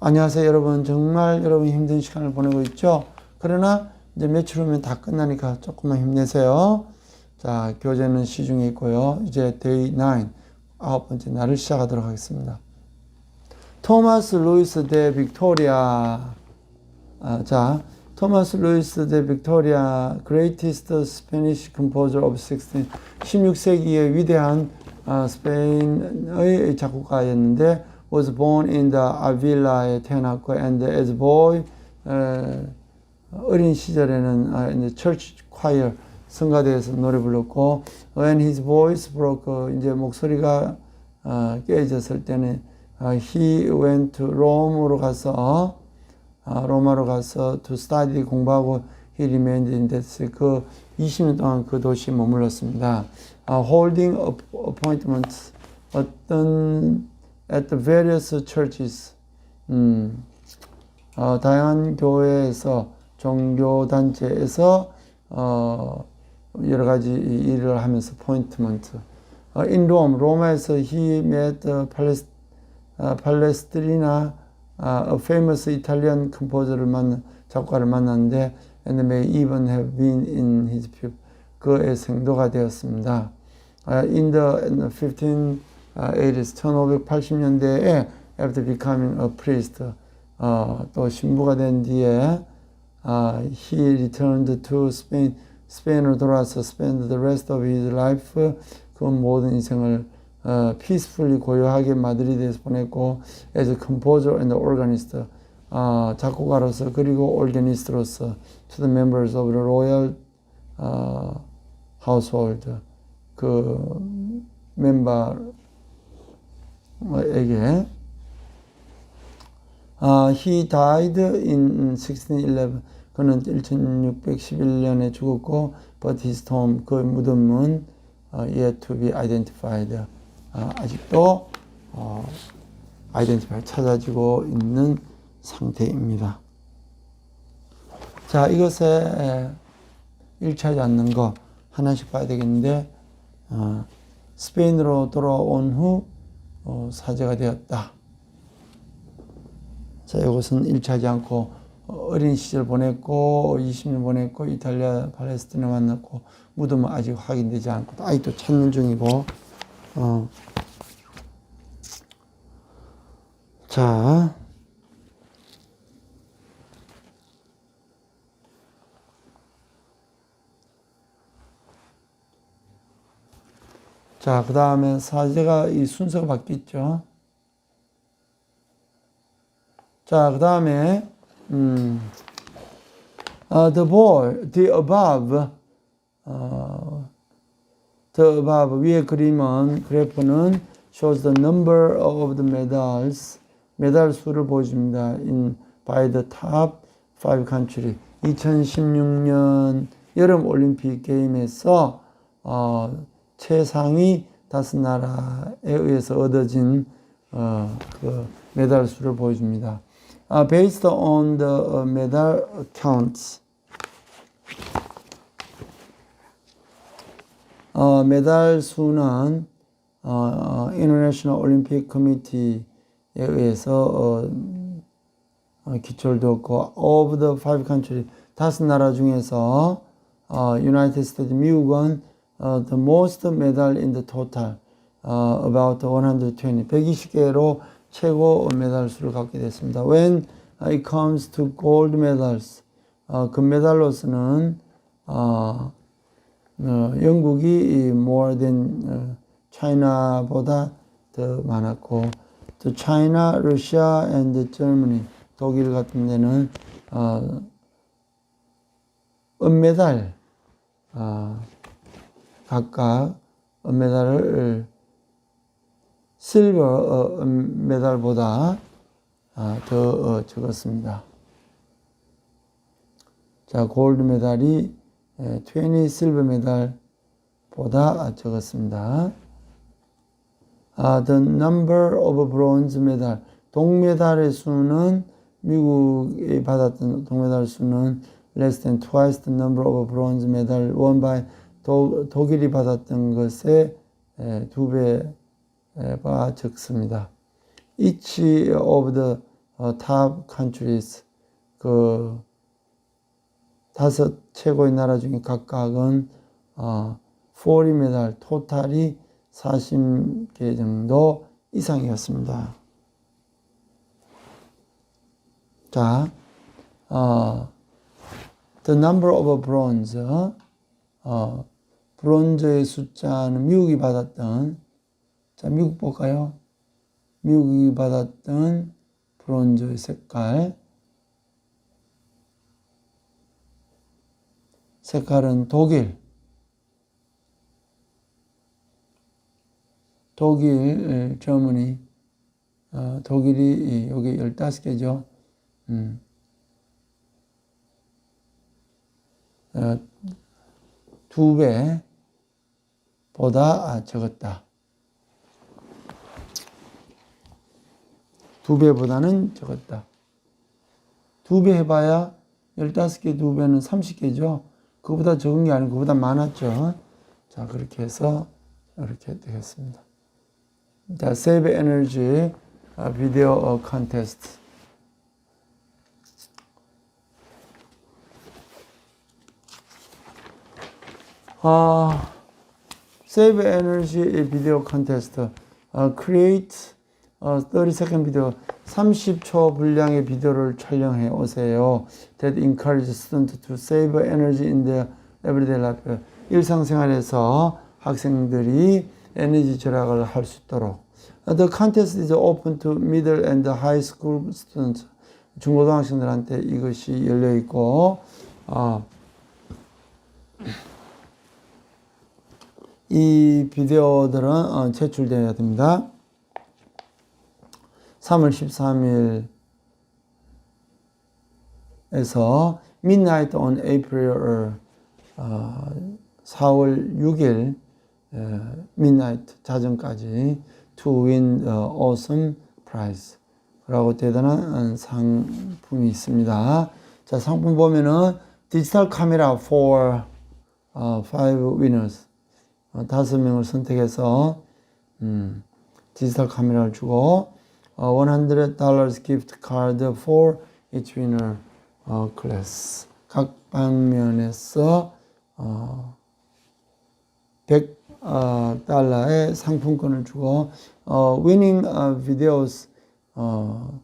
안녕하세요 여러분. 정말 여러분 힘든 시간을 보내고 있죠? 그러나 이제 며칠 후면 다 끝나니까 조금만 힘내세요. 자 교재는 시중에 있고요. 이제 데이 9 아홉 번째 날을 시작하도록 하겠습니다. 토마스 루이스 데 빅토리아. 아, 자 토마스 루이스 데 빅토리아 greatest Spanish composer of 16 16세기의 위대한 아, 스페인의 작곡가였는데 was born in the Avila에 태어났고 and as boy 에, 어린 시절에는 아, 이제 church choir 성가대에서 노래 불렀고 when his voice broke 이제 목소리가 어, 깨졌을 때는 어, he went to Rome으로 가서 아, 로마로 가서 to study 공부하고 he remained in that. 그 20년 동안 그 도시에 머물렀습니다. 아, holding appointments 어떤 at the various churches 음, 어, 다양한 교회에서 종교 단체에서 어, 여러 가지 일을 하면서 appointment 어, in Rome 로마에서 he met Palest, 어, 팔레스티나 아, a famous Italian composer를 만 작곡가를 만났는데 and may even have been in his pupil 그의 생도가 되었습니다. 아, in the, 1580s 1580년대에 after becoming a priest 어, 또 신부가 된 뒤에 아, he returned to Spain 스페인으로 돌아와서 spend the rest of his life 그 모든 인생을 어, peacefully 고요하게 마드리드에서 보냈고 as a composer and organist 어, 작곡가로서 그리고 organist로서 to the members of the royal 어, household 그 멤버 에게 아, he died in 1611. 그는 1611년에 죽었고, but his tomb, 그 무덤은 어, yet to be identified. 아, 아직도 어, identify 찾아지고 있는 상태입니다. 자, 이것에 일치하지 않는 거 하나씩 봐야 되겠는데, 어, 스페인으로 돌아온 후 어, 사제가 되었다. 자, 이것은 일치하지 않고 어린 시절 보냈고 20년 보냈고 이탈리아 팔레스티나 만났고 무덤은 아직 확인되지 않고 아직도 찾는 중이고 어. 자 자, 그 다음에 사제가 이 순서가 바뀌었죠. 자, 그 다음에, 음, 어, the boy, the above, 어, the above, 위에 그림은, 그래프는 shows the number of the medals, 메달 수를 보여줍니다. in, by the top five country. 2016년 여름 올림픽 게임에서, 어, 최상위 다섯 나라에 의해서 얻어진, 어, 그 메달 수를 보여줍니다. uh, based on the uh, medal counts. 어, 메달 수는 어, International Olympic Committee에 의해서 어, 어, 기초를 두었고 of the five countries 다섯 나라 중에서 어, United States 미국은 어, the most medal in the total 어, about 120 120개로 최고 메달 수를 갖게 됐습니다. When it comes to gold medals, 어, 금메달로서는 어, 어, 영국이 more than 어, China보다 더 많았고, to China, Russia, and Germany, 독일 같은 데는 어, 은메달 어, 각각 은메달을 실버 어, 메달보다 아, 더 어, 적었습니다. 자, 골드 메달이 20 실버 메달보다 적었습니다. 아, the number of bronze medal 동메달의 수는 미국이 받았던 동메달 수는 less than twice the number of bronze medal won by 도, 독일이 받았던 것의 두 배. 가 적습니다. Each of the 어, 탑 countries 그 다섯 최고의 나라 중에 각각은 어, 40메달 토탈이 40개 정도 이상이었습니다. 자, 어, the number of bronze, 어, 브론즈의 숫자는 미국이 받았던, 자, 미국 볼까요? 미국이 받았던 브론즈의 색깔, 색깔은 독일, 독일, 저머니, 어, 독일이 여기 15개죠. 음. 어, 두 배 보다 적었다. 두 배보다는 적었다. 두 배 해봐야 15개 두 배는 30개죠. 그보다 적은 게 아니고 그보다 많았죠. 자, 그렇게 해서 이렇게 되겠습니다. 자, 세이브 에너지 비디오 컨테스트. 아, Save Energy 비디오 컨테스트. 어, create 어, 30second 비디오. 30초 분량의 비디오를 촬영해 오세요. That encourage students to save energy in their everyday life. 일상생활에서 학생들이 에너지 절약을 할 수 있도록. The contest is open to middle and high school students. 중고등학생들한테 이것이 열려 있고, 어, 이 비디오들은 어, 제출되어야 됩니다. 3월 13일에서 midnight on April 어, 4월 6일 어, midnight 자정까지 to win awesome prize 라고 대단한 상품이 있습니다. 자, 상품 보면은 디지털 카메라 for uh, five winners 어, 다섯 명을 선택해서 음, 디지털 카메라를 주고 어, $100 gift card for each winner 어, class. 각 방면에서 어, 100달러의 상품권을 주고 어, winning uh, videos 어,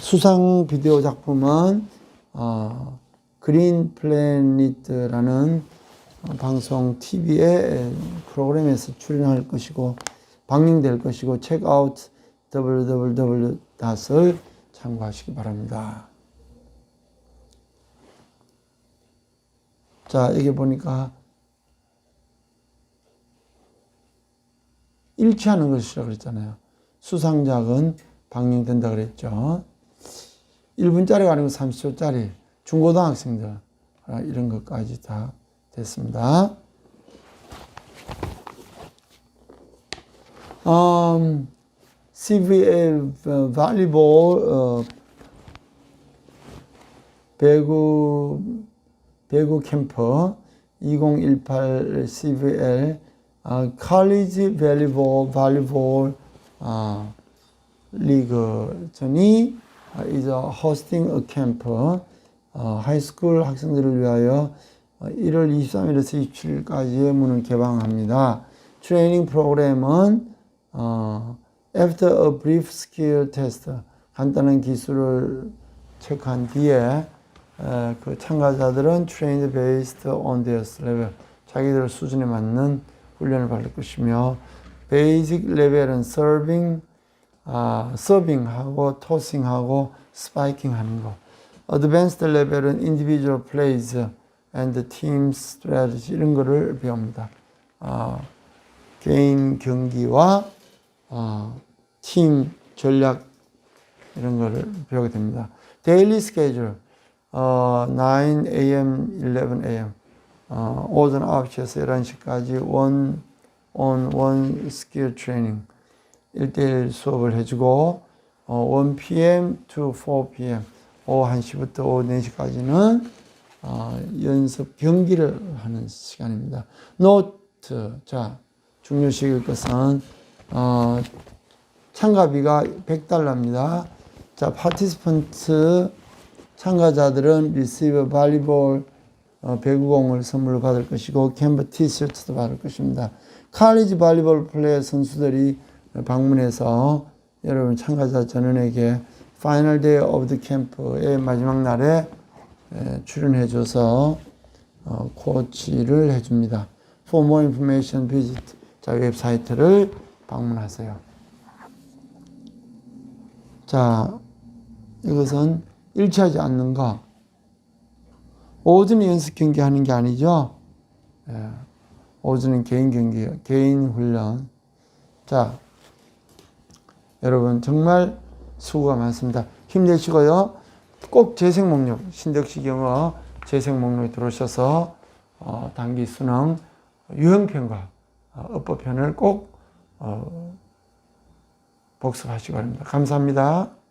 수상 비디오 작품은 어, 그린 플래닛라는 방송 TV의 프로그램에서 출연할 것이고 방영될 것이고 체크아웃 www.을 참고하시기 바랍니다. 자, 여기 보니까 일치하는 것이라고 그랬잖아요. 수상작은 방영된다 그랬죠. 1분짜리가 아니고 30초짜리 중고등학생들 아, 이런 것까지 다 됐습니다. 음, CVL 발리볼 어, 배구 배구 캠프 2018 CVL 아, 칼리지 밸리볼 발리볼 아, 리그전이 is hosting a camp 어, 하이스쿨 학생들을 위하여 1월 23일에서 27일까지의 문을 개방합니다. 트레이닝 프로그램은 어, After a brief skill test 간단한 기술을 체크한 뒤에 에, 그 참가자들은 trained based on their level 자기들 수준에 맞는 훈련을 받을 것이며 베이직 레벨은 서빙, 아, 서빙하고 토싱하고 스파이킹 하는 거. 어드밴스드 레벨은 individual plays and team strategy 이런 거를 배웁니다. 아, 개인 경기와 아, 팀 전략 이런 거를 배우게 됩니다. 데일리 스케줄 어, 9 a.m., 11 a.m. 어, 오전 9시에서 11시까지 원, on one skill training 1대1 수업을 해주고 어, 1 p.m. to 4 p.m. 오후 1시부터 오후 4시까지는 어, 연습 경기를 하는 시간입니다. 노트 자 중요시일 것은 어, 참가비가 100달러입니다. 자, 파티스펀트 참가자들은 리시브 발리볼 어, 배구공을 선물로 받을 것이고 캠프 티셔츠도 받을 것입니다. 칼리지 발리볼 플레이어 선수들이 방문해서 여러분 참가자 전원에게 파이널 데이 오브 더 캠프의 마지막 날에 에, 출연해줘서 어, 코치를 해줍니다. For more information, visit 자 웹사이트를 방문하세요. 자, 이것은 일치하지 않는 거. 오전에 연습 경기 하는 게 아니죠. 예, 오전은 개인 경기, 개인 훈련. 자, 여러분 정말 수고가 많습니다. 힘내시고요. 꼭 재생 목록, 신덕식 영어 재생 목록에 들어오셔서 어, 단기 수능 유형편과 어, 어법편을 꼭 어, 복습하시기 바랍니다. 감사합니다.